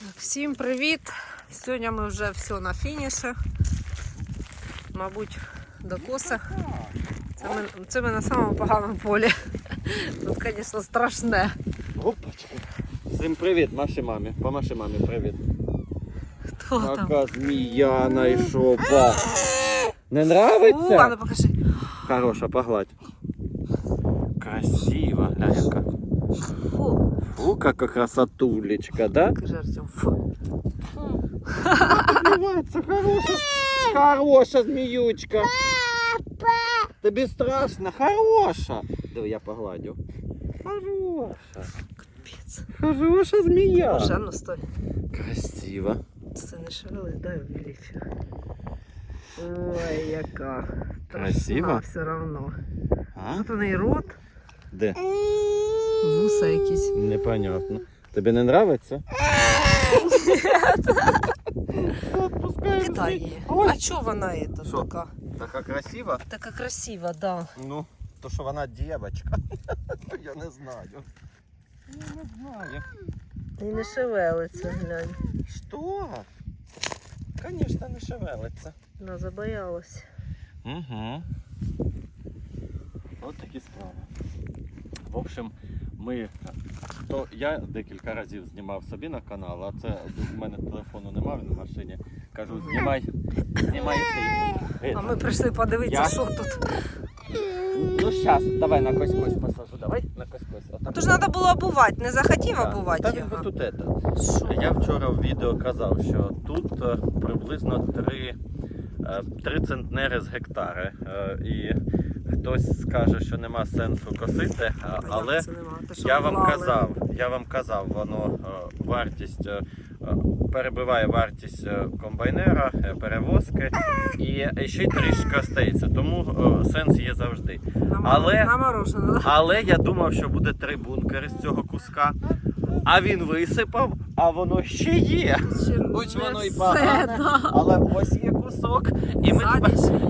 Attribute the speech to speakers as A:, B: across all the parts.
A: Так, всім привіт! Сьогодні ми вже все на фініші. Мабуть, до коса. Це ми, це ми на самому поганому полі. Тут, звісно, страшне.
B: Опачки. Всім привіт, маші мамі. Помаши мамі, привіт.
A: Хто там?
B: Така змія найшов. Не нравиться?
A: ну покажи.
B: Хороша, погладь. Красиво, глянь яка.
A: Фу,
B: Фу, яка красотулечка, да?
A: каже Артем. Фу.
B: Обнимается, хороша. Хороша зміючка. Тобі страшно, хороша. Диви, я погладю. Хороша.
A: Капець.
B: Хороша змія.
A: Боже, а ну стой.
B: Красиво.
A: Це не шевелись, дай увеличу. Ой, яка.
B: Красиво?
A: Страшна все равно.
B: А?
A: Тут у неї рот,
B: Де?
A: вуса якісь.
B: Непонятно. Тобі не нравиться?
A: Кидай її. А чого вона это
B: Що?
A: така?
B: Така красива.
A: Така красива, да.
B: Ну, то що вона дівчинка. Я не знаю. Я не знаю.
A: І не шевелиться, глянь.
B: Що? Звісно, не шевелиться.
A: Вона забоялась.
B: Угу. От такі справи. В общем, ми. То я декілька разів знімав собі на канал, а це у мене телефону немає в машині. Кажу, знімай, знімай ти.
A: А ми прийшли подивитися,
B: Я?
A: що тут.
B: Ну зараз, давай на кось-кось посажу. Давай на кось-кось.
A: Тож треба було обувати, не захотів
B: Так.
A: обувати
B: Та він би тут это. Я вчора в відео казав, що тут е, приблизно 3, 3 центнери з гектари. Е, І хтось скаже, що нема сенсу косити,
A: А
B: але я вам казав, я вам казав, воно е, вартість е, е, перебиває вартість комбайнера, перевозки і ще й трішки остається, тому сенс є завжди. Але-? Але я думав, що буде три бункери з цього куска. А він висипав, а воно ще є. Хоч воно і погане, але ось є кусок, і ми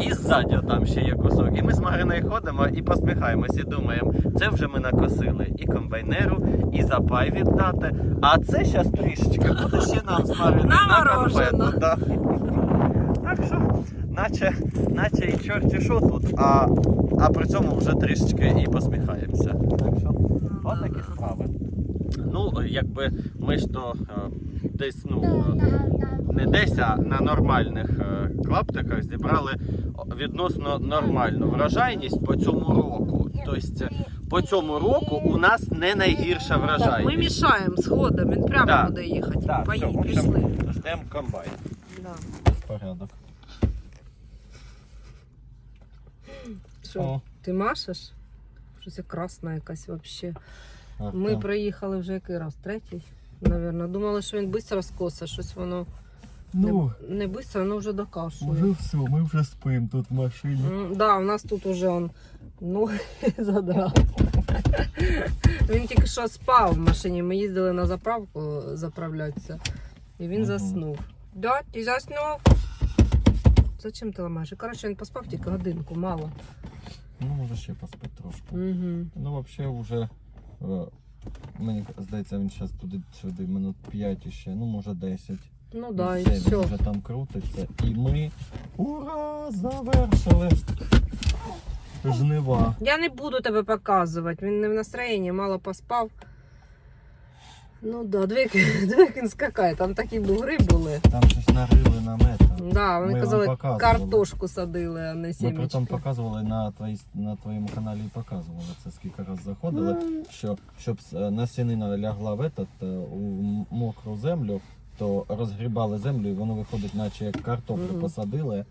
B: і ззаді там ще є кусок. І ми з Мариною ходимо і посміхаємось, і думаємо, це вже ми накосили і комбайнеру, і запай віддати. А це зараз трішечки буде ще нам з Мариною
A: На
B: конфету. Да. Так що, наче, наче і чорті що тут, а, а при цьому вже трішечки і посміхаємося. Так що, от такі справи. Ну, якби ми ж то десь, ну. не десь, а на нормальних е, клаптиках зібрали відносно нормальну врожайність по цьому року. Тобто по цьому року у нас не найгірша
A: Так, ми мішаємо згодом, він прямо
B: Да.
A: буде їхати. Поїдь,
B: все,
A: пішли.
B: Ждемо комбайн.
A: Да.
B: Порядок.
A: Що, ти машеш? Щось красна якась взагалі. Ми
B: Артем.
A: приїхали вже який раз? Третій, Навірно. Думали, що він швидко скоса, щось воно
B: Ну,
A: не, не швидко, але вже докашує.
B: вже все, ми вже спимо тут в машині.
A: М, Да, у нас тут уже он ноги задрав. Він тільки що спав в машині. Ми їздили на заправку заправлятися. І він заснув. Да, ти заснув. Зачем ти ламаєш? Коротше, він поспав тільки годинку, мало.
B: Ну, може ще поспати трошки.
A: Угу.
B: Ну, взагалі, вже. Мені здається, він зараз туди сюди минут 5 ще, ну може 10.
A: Ну да, і
B: Все, він
A: все.
B: вже там крутиться. І ми ура! Завершили жнива.
A: Я не буду тебе показувати. Він не в настроєнні, мало поспав. Ну да, дві він скакає, там такі бугри були.
B: Там щось нарили намет.
A: Да, вони
B: Ми вам
A: казали,
B: показували.
A: картошку садили, а не
B: Ми
A: сімечки.
B: потім показували на, твої, на твоєму каналі і показували це скільки раз заходили, що щоб е, насінина лягла в этот, е, у м- мокру землю, то розгрібали землю і воно виходить, наче як картоплю
A: Мгм.
B: посадили.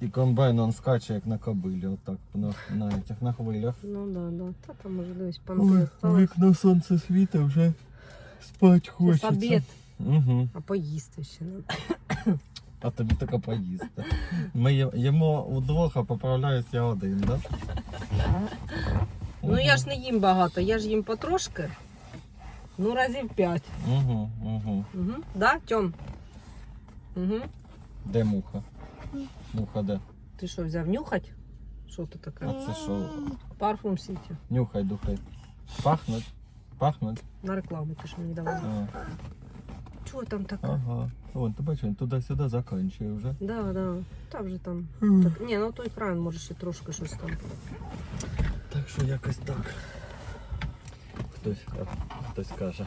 B: І комбайн он скаче як на кобилі, отак на, на, этих, на хвилях.
A: Ну да, да. Та там може дивись, панки осталось.
B: вікно сонце світа вже спать
A: Це обід,
B: Угу.
A: а поїсти ще треба.
B: А тобі тільки поїсти. Ми є- їмо удвох, а поправляюсь я один, да?
A: Ну я ж не їм багато, я ж їм потрошки. Ну, разів п'ять.
B: Угу, угу.
A: Угу. Да, Тьом? Угу.
B: Де муха? Муха де?
A: Ти що, взяв нюхать? Що таке?
B: А це що?
A: Парфум Сіті.
B: Нюхай, духай. Пахнуть? Пахнуть?
A: На рекламу ти ж мені давай.
B: А.
A: Чу, що там таке?
B: Ага. Вон, ти бачиш, він туди-сюди закінчує вже.
A: Да, да. Там вже там. Так, ні, ну той кран може ще трошки щось там.
B: Так що якось так. Хтось, хтось каже.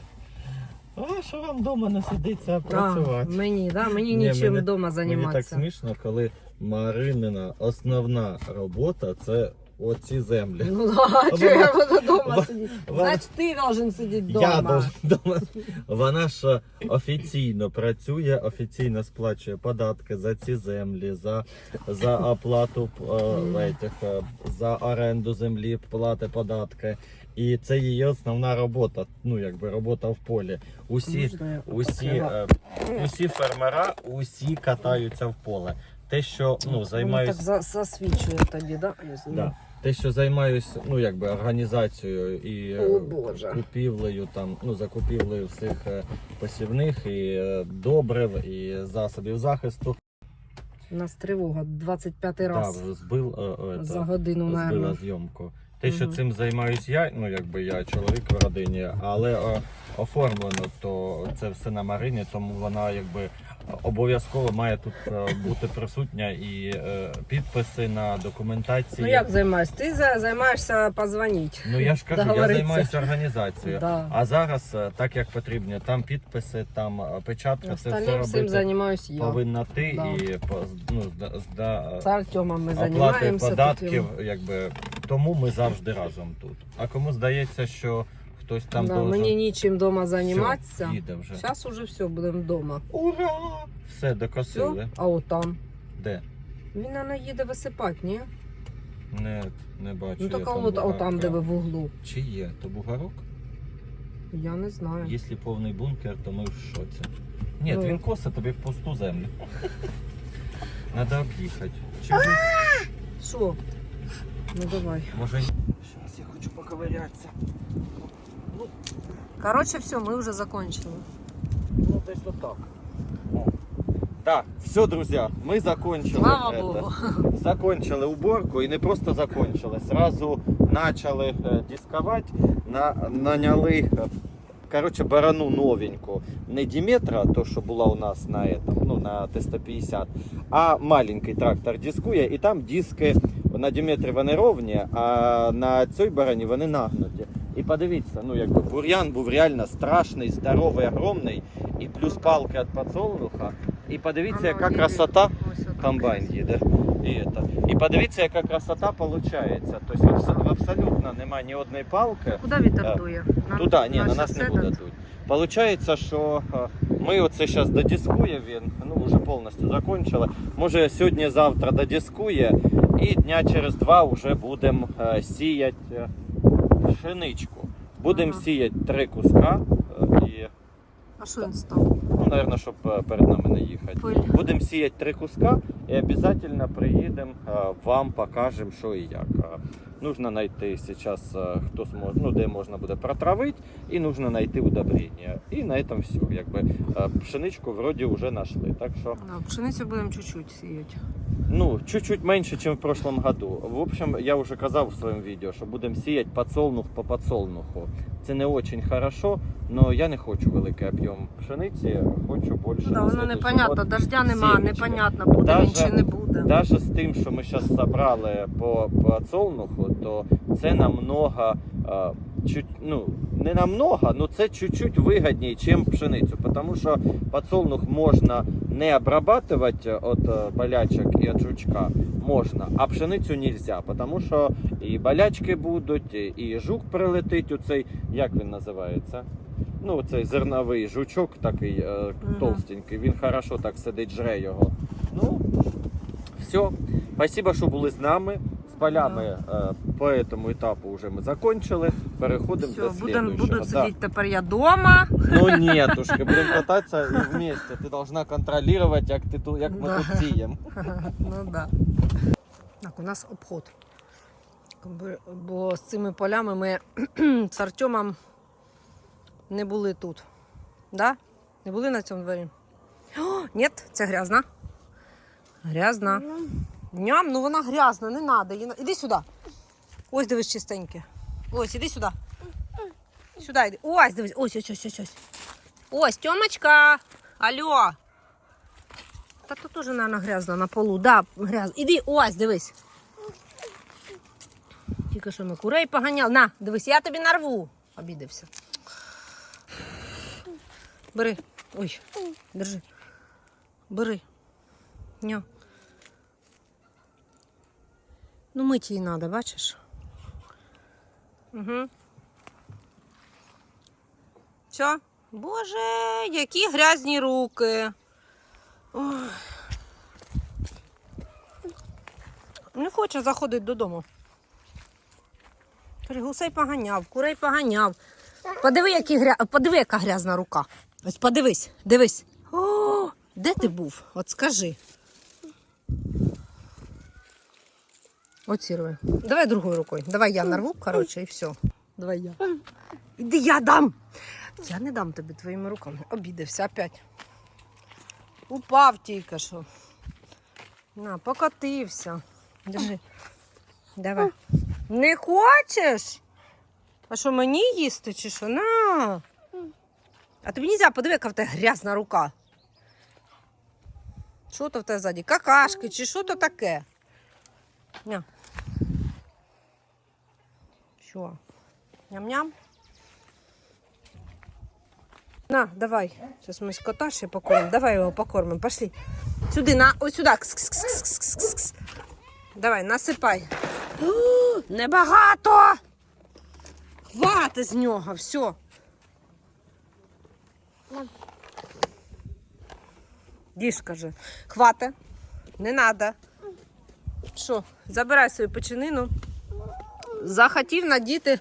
B: А що вам вдома не сидиться, а
A: А,
B: працювати?
A: мені, да? Мені
B: Ні,
A: нічим
B: мені-
A: вдома
B: Мені так
A: займатися.
B: смішно, коли Маринина основна робота це оці землі.
A: Ну да, чого я буду вдома сидіти?
B: вона-
A: Значить, ти должен сидіти вдома.
B: Я должен дома. Вона ж офіційно працює, офіційно сплачує податки за ці землі, за, за оплату е, этих, е, за оренду землі, плати податки. І це її основна робота. Ну, якби робота в полі. Усі,
A: Можна я
B: усі, е, усі фермера, усі катаються в поле. Те, що ну,
A: Воно
B: займаюся.
A: так за- засвічує тобі, да? Я знаю.
B: Да. Те, що займаюсь, ну якби організацією і е,
A: О, Боже.
B: купівлею там, ну закупівлею всіх е, посівних і е, добрив, і засобів захисту.
A: У нас тривога 25
B: Да,
A: раз
B: вже збив е, е,
A: за годину,
B: збила зйомку. Те, що
A: Мгм.
B: цим займаюсь я, ну якби я чоловік в родині, але е, оформлено то це все на Марині, тому вона якби обов'язково має тут е, бути присутня і е, підписи на документації.
A: Ну як займаєшся? Ти за- займаєшся позвонити.
B: Ну я ж кажу, я займаюся організацією.
A: Да.
B: А зараз е, так як потрібно, там підписи, там е, печатка, це все
A: Остальним всім
B: робити
A: займаюсь я.
B: повинна ти
A: Да.
B: і по- ну, зда, зда,
A: З Артемом ми
B: оплати
A: займаємося.
B: податків, якби тому ми завжди разом тут. А кому здається, що хтось там
A: да,
B: должен...
A: мені нічим вдома займатися.
B: вже.
A: Зараз уже все, будемо вдома.
B: Ура! Все,
A: Все,
B: докосили.
A: а отам.
B: Де?
A: Він, вона їде висипати, ні?
B: Не, не бачу.
A: Ну так а от, там, де ви в углу.
B: Чи є? То бугарок?
A: Я не знаю.
B: Якщо повний бункер, то ми в шоці. Ні,
A: Ну.
B: він косить тобі в пусту землю. Надо об'їхати. Чи
A: Що? Ну давай.
B: може. Зараз я хочу поковирятися.
A: Коротше, все, ми вже закончили.
B: Ну, десь отак. Так, все, друзі, ми закончили.
A: Слава
B: это.
A: Богу.
B: Закончили уборку і не просто закончили. Сразу почали е, дисковати, на, наняли е, коротше, барану новеньку. Не Діметра, то що була у нас на, этом, ну, на Т-150, а маленький трактор дискує, і там диски на Діметрі вони ровні, а на цій барані вони нагнуті. І подивіться, ну якби бур'ян був реально страшний, здоровий, огромний, і плюс палки від подсолнуха. І подивіться, яка красота. Комбайн їде. І, это. і подивіться, яка красота виходить. Тобто абс- абсолютно немає ні одної палки.
A: Куди вітер
B: Е,
A: дує? На-
B: Туди, ні, на
A: наше
B: нас не
A: це
B: буде
A: тут?
B: дуть. Получається, що е, ми оце зараз додискує він, ну вже повністю закончили. Може сьогодні-завтра додискує і дня через два вже будемо е, сіяти е, Пшеничку. Будемо
A: Ага.
B: сіяти три куска е, і
A: А що він став?
B: Ну, наверное, щоб е, перед нами не їхати.
A: Пиль.
B: Будемо сіяти три куска і обов'язково приїдемо, е, вам покажемо, що і як. Е, Нужно знайти зараз, е, хто зможе, ну, де можна буде протравити, і нужно знайти удобрення. І на цьому все. Якби пшеничку вроді вже знайшли. Так що,
A: Да, пшеницю будемо чуть-чуть сіяти.
B: ну, чуть-чуть менше, ніж в прошлом году. В общем, я вже казав в своєму відео, що будемо сіяти подсолнух по подсолнуху. Це не дуже хорошо, але я не хочу великий об'єм пшениці, хочу більше.
A: Ну, да,
B: на
A: воно
B: слідуючий
A: непонятно,
B: год.
A: дождя нема,
B: сімечки.
A: непонятно, буде він
B: Даже-
A: чи не буде.
B: Даже з тим, що ми зараз зібрали по подсолнуху, то це намного, чуть, ну, не намного, але це чуть-чуть вигідніше, ніж пшеницю. Тому що подсолнух можна не обрабатувати від болячок і від жучка, можна, а пшеницю не можна, тому що і болячки будуть, і- і жук прилетить у цей, як він називається? Ну, цей зерновий жучок такий е, толстенький, він хорошо так сидить, жре його. Ну, все. Спасибо, що були з нами. Полями е, по цьому етапу вже ми закончили. Переходимо
A: Все,
B: до
A: будем,
B: слідуючого.
A: буду
B: Да.
A: сидіти тепер я вдома.
B: Ну будемо кататися і вместе. Ти должна контролювати, як, ти тут, як ми
A: Да.
B: тут сіємо.
A: ну да. Так, у нас обход. Бо- Бо з цими полями ми з Артемом не були тут. Да? Не були на цьому дворі? О, ні, це грязна. Грязна. Ням, ну вона грязна, не треба. Її... Іди сюди. Ось дивись чистеньке. Ось, іди сюди. Сюди йди. Ось, дивись. Ось, ось, ось, ось. Ось, Ось, Тьомочка. Алло. Та тут теж, мабуть, грязно на полу. Да, грязно. Іди, ось, дивись. Тільки що ми курей поганяли. На, дивись, я тобі нарву. Обідався. Бери. Ой, держи. Бери. Ньо. Ну, мить її треба, бачиш? Угу. Все? Боже, які грязні руки. Ой. Не хоче заходити додому. Гусей поганяв, курей поганяв. Подиви, які гря... Подиви, яка грязна рука. Ось подивись, дивись. О, де ти був? От скажи. Оці рви. Давай другою рукою. Давай я нарву, коротше, і все. Давай я. Іди я дам. Я не дам тобі твоїми руками. Обідався опять. Упав тільки що. На, покотився. Держи. Давай. Не хочеш? А що мені їсти чи що? На. А тобі нельзя, подиви, яка в тебе грязна рука. Що то в тебе ззаді? Какашки чи що то таке? На. Що? Ням-ням? На, давай. Сейчас мы кота ще покормим. Давай його покормим. Пошли. Сюди, на, ось сюди. Кс -кс -кс -кс -кс -кс -кс. Давай, насипай. Небагато. Хвати з нього, все. Діж, каже, хвати. Не надо. Що, забирай свою печенину. Захотів надіти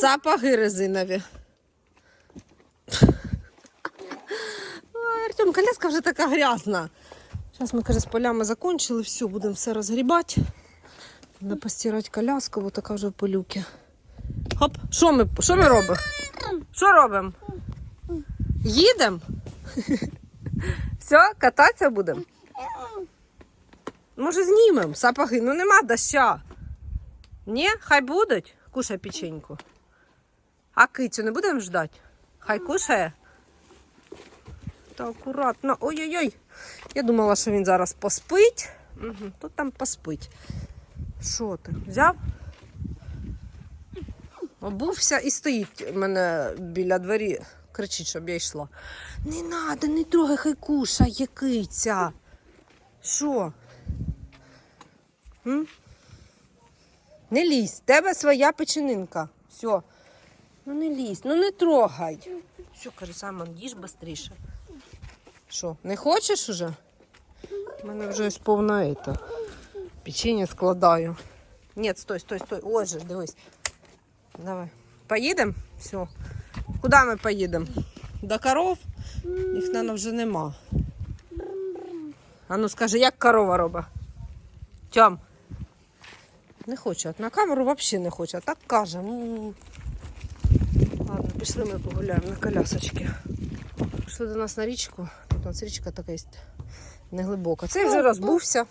A: сапоги резинові. Ой, Артем, коляска вже така грязна. Зараз ми, каже, з полями закончили, все, будемо все розгрібати. Треба постирати коляску, бо така вже в пилюки. Хоп, що ми, що ми робимо? Що робимо? Їдемо? Все, кататися будемо? Може знімемо сапоги, ну нема доща. Ні, хай будуть. Кушай печеньку. А кицю не будемо ждати? Хай кушає. Та акуратно. Ой-ой-ой. Я думала, що він зараз поспить. Угу. Тут там поспить. Що ти? Взяв? Обувся і стоїть у мене біля двері, кричить, щоб я йшла. Не надо, не трогай, хай кушає киця. Що? Не лізь, в тебе своя печенинка. Все. Ну не лізь, ну не трогай. Все, каже, Саймон, їж швидше. Що, не хочеш уже? У мене вже ось повна ета. Печення складаю. Ні, стой, стой, стой. Ось же, дивись. Давай. Поїдемо? Все. Куди ми поїдемо? До коров? Їх, мабуть, вже нема. А ну скажи, як корова робить? Тьом. Не хоче. На камеру взагалі не хоче. А так каже. «М». Ладно, пішли ми погуляємо на колясочки. Пішли до нас на річку. Тут у нас річка така є неглибока. Цей вже розбувся.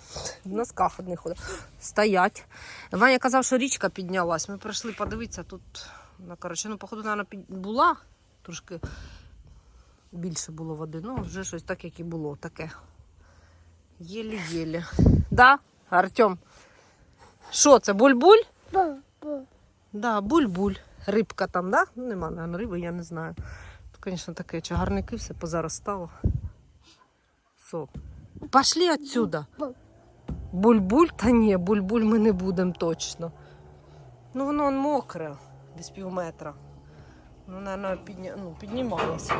A: В носках одних ходить. Стоять. Ваня казав, що річка піднялась. Ми прийшли подивитися тут. Ну, коротше, ну, походу, вона була. Трошки більше було води. Ну, вже щось так, як і було, таке. Єлі-єлі. Да, Артем? Що це, буль-буль? Да, буль-буль. Рибка там, да? Ну, нема, наверное, риби, я не знаю. Тут, звісно, таке чагарники все позаростало. Со. Пошли отсюда. Буль-буль? Та ні, буль-буль ми не будемо точно. Ну, воно он мокре, десь пів метра. Ну, наверное, підня... ну, піднімалося.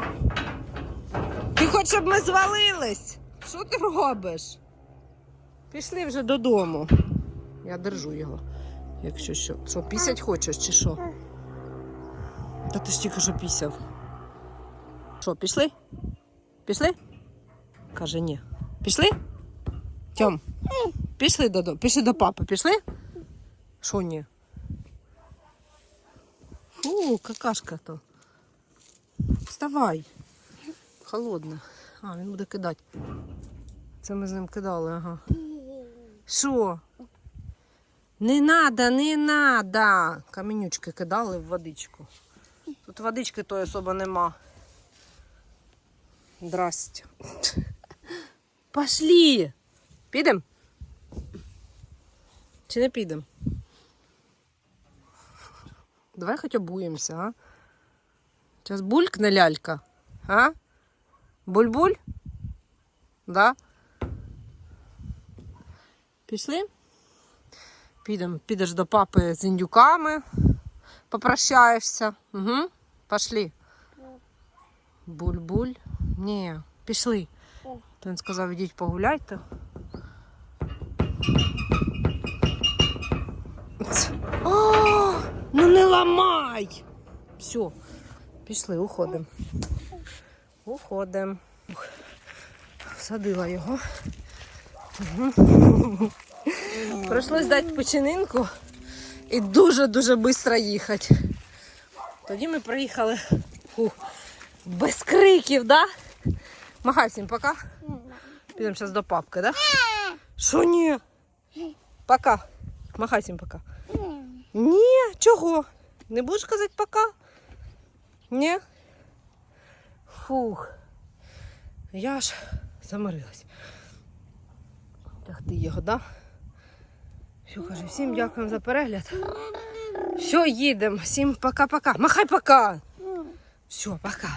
A: Ти хочеш, щоб ми звалились? Що ти робиш? Пішли вже додому. Я держу його. Якщо що. Що, пісять хочеш чи що? Та ти ж тільки що пісяв. Що, пішли? Пішли? Каже, ні. Пішли? Тьом, пішли додому. Пішли до папи, пішли? Що ні? Фу, какашка то. Вставай. Холодна. А, він буде кидати. Це ми з ним кидали, ага. Що? Не надо, не надо. Каменючки кидали в водичку. Тут водички тої особо нема. Здрасте. Пошли. Підем? Чи не підем? Давай хоч обуємося, а? Зараз булькне лялька. А? Буль-буль? Да? Пішли? Підем, підеш до папи з індюками, попрощаєшся. Угу. Пошли. Буль-буль. Ні, пішли. Він сказав, ідіть погуляйте. О, ну не ламай! Все, пішли, уходимо. Уходимо. Садила його. Угу. Прийшлось дати почининку і дуже-дуже швидко їхати. Тоді ми приїхали фу, без криків, да? Махай всім пока. Підемо зараз до папки, да? Що ні? Пока. Махай всім пока. Ні, чого? Не будеш казати пока? Ні? Фух. Я ж заморилась. Тягти його, да? Все, кажу, всім дякуємо за перегляд. Все, їдемо. Всім пока-пока. Махай пока. Все, пока.